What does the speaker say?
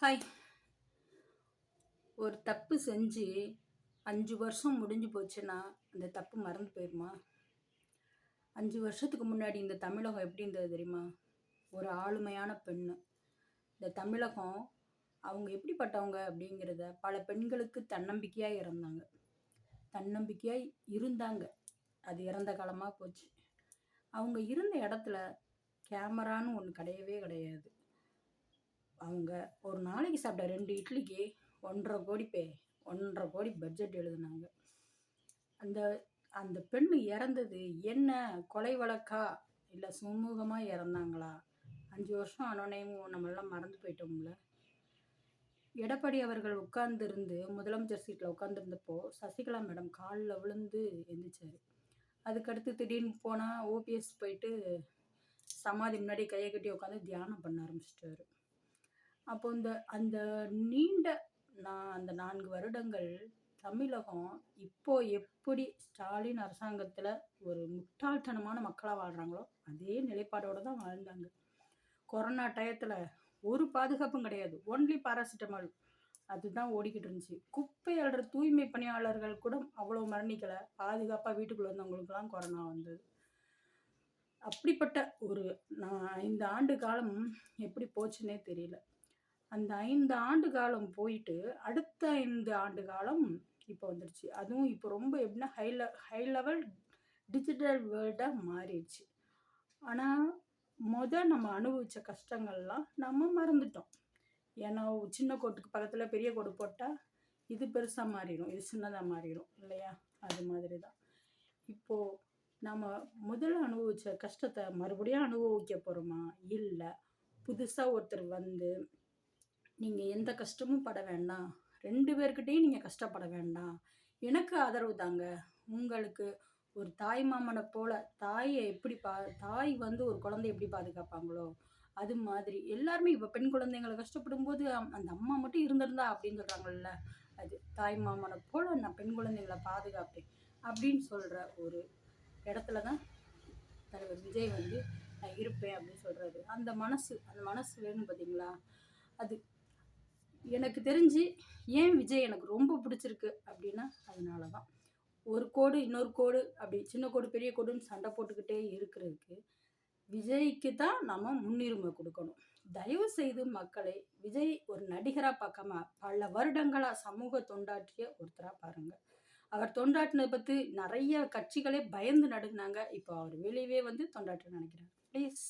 Hi. ஒரு தப்பு செஞ்சு அஞ்சு வருஷம் முடிஞ்சு போச்சுன்னா அந்த தப்பு மறந்து போயிடுமா அஞ்சு வருஷத்துக்கு முன்னாடி இந்த தமிழகம் எப்படி இருந்தது தெரியுமா? ஒரு ஆளுமையான பெண்ணு. இந்த தமிழகம் அவங்க எப்படிப்பட்டவங்க அப்படிங்கிறத பல பெண்களுக்கு தன்னம்பிக்கையாக இறந்தாங்க. தன்னம்பிக்கையாக இருந்தாங்க. அது இறந்த காலமாக போச்சு. அவங்க இருந்த இடத்துல கேமரான்னு ஒன்று கிடையவே கிடையாது. அவங்க ஒரு நாளைக்கு சாப்பிட்ட ரெண்டு இட்லிக்கு ஒன்றரை கோடி பே ஒன்றரை கோடி பட்ஜெட் எழுதுனாங்க. அந்த அந்த பெண் இறந்தது என்ன கொலை வழக்கா இல்லை சுமூகமாக இறந்தாங்களா? அஞ்சு வருஷம் ஆனோனையும் நம்மளாம் மறந்து போயிட்டோம்ல. எடப்பாடி அவர்கள் உட்கார்ந்துருந்து முதலமைச்சர் சீட்டில் உட்காந்துருந்தப்போ சசிகலா மேடம் காலில் விழுந்து எந்திரிச்சார். அதுக்கடுத்து திடீர்னு போனால் ஓபிஎஸ் போயிட்டு சமாதி முன்னாடி கையை கட்டி உட்காந்து தியானம் பண்ண ஆரம்பிச்சிட்டாரு. அப்போ இந்த அந்த நீண்ட நான் அந்த நான்கு வருடங்கள் தமிழகம் இப்போ எப்படி ஸ்டாலின் அரசாங்கத்தில் ஒரு முட்டாள்தனமான மக்களாக வாழ்கிறாங்களோ அதே நிலைப்பாடோடு தான் வாழ்ந்தாங்க. கொரோனா டயத்தில் ஒரு பாதுகாப்பும் கிடையாது. ஒன்லி பாராசிட்டமால் அதுதான் ஓடிக்கிட்டு இருந்துச்சு. குப்பை அல்ற தூய்மை பணியாளர்கள் கூட அவ்வளோ மரணிக்கலை. பாதுகாப்பாக வீட்டுக்குள்ளே வந்தவங்களுக்குலாம் கொரோனா வந்தது. அப்படிப்பட்ட ஒரு நான் ஐந்து ஆண்டு காலம் எப்படி போச்சுன்னே தெரியல. அந்த ஐந்து ஆண்டு காலம் போயிட்டு அடுத்த ஐந்து ஆண்டு காலம் இப்போ வந்துடுச்சு அதுவும் இப்போ ரொம்ப எப்படின்னா ஹை லெ ஹை லெவல் டிஜிட்டல் வேர்ல்டாக மாறிடுச்சு. ஆனால் முத நம்ம அனுபவித்த கஷ்டங்கள்லாம் நம்ம மறந்துட்டோம். ஏன்னா சின்ன கோட்டுக்கு பக்கத்தில் பெரிய கோடு போட்டால் இது பெருசாக மாறிடும் இது சின்னதாக மாறிடும் இல்லையா? அது மாதிரி தான் இப்போது நம்ம முதல்ல அனுபவித்த கஷ்டத்தை மறுபடியும் அனுபவிக்க போகிறோமா இல்லை. புதுசாக ஒருத்தர் வந்து நீங்கள் எந்த கஷ்டமும் பட வேண்டாம். ரெண்டு பேர்கிட்டையும் நீங்கள் கஷ்டப்பட வேண்டாம். எனக்கு ஆதரவு தாங்க. உங்களுக்கு ஒரு தாய் மாமனை போல தாயை எப்படி பா தாய் வந்து ஒரு குழந்தை எப்படி பாதுகாப்பாங்களோ அது மாதிரி. எல்லாருமே இப்போ பெண் குழந்தைங்களை கஷ்டப்படும் போது அந்த அம்மா மட்டும் இருந்திருந்தா அப்படின்னு சொல்கிறாங்கல்ல அது தாய் மாமனை போல நான் பெண் குழந்தைங்களை பாதுகாப்பேன் அப்படின்னு சொல்கிற ஒரு இடத்துல தான் தலைவர் விஜய் வந்து நான் இருப்பேன் அப்படின்னு சொல்கிறாரு அந்த மனசு அந்த மனசு வேணும் பார்த்தீங்களா அது எனக்கு தெரிஞ்சு ஏன் விஜய் எனக்கு ரொம்ப பிடிச்சிருக்கு அப்படின்னா அதனால தான் ஒரு கோடு இன்னொரு கோடு அப்படி சின்ன கோடு பெரிய கோடுன்னு சண்டை போட்டுக்கிட்டே இருக்கிறதுக்கு விஜய்க்கு தான் நம்ம முன்னுரிமை கொடுக்கணும். தயவு செய்து மக்களை விஜய் ஒரு நடிகராக பார்க்காம பல வருடங்களாக சமூக தொண்டாற்றிய ஒருத்தராக பாருங்கள் அவர் தொண்டாற்றினதை பற்றி நிறைய கட்சிகளே பயந்து நடுங்கினாங்க. இப்போ அவர் வெளியவே வந்து தொண்டாற்ற நினைக்கிறார். ப்ளீஸ்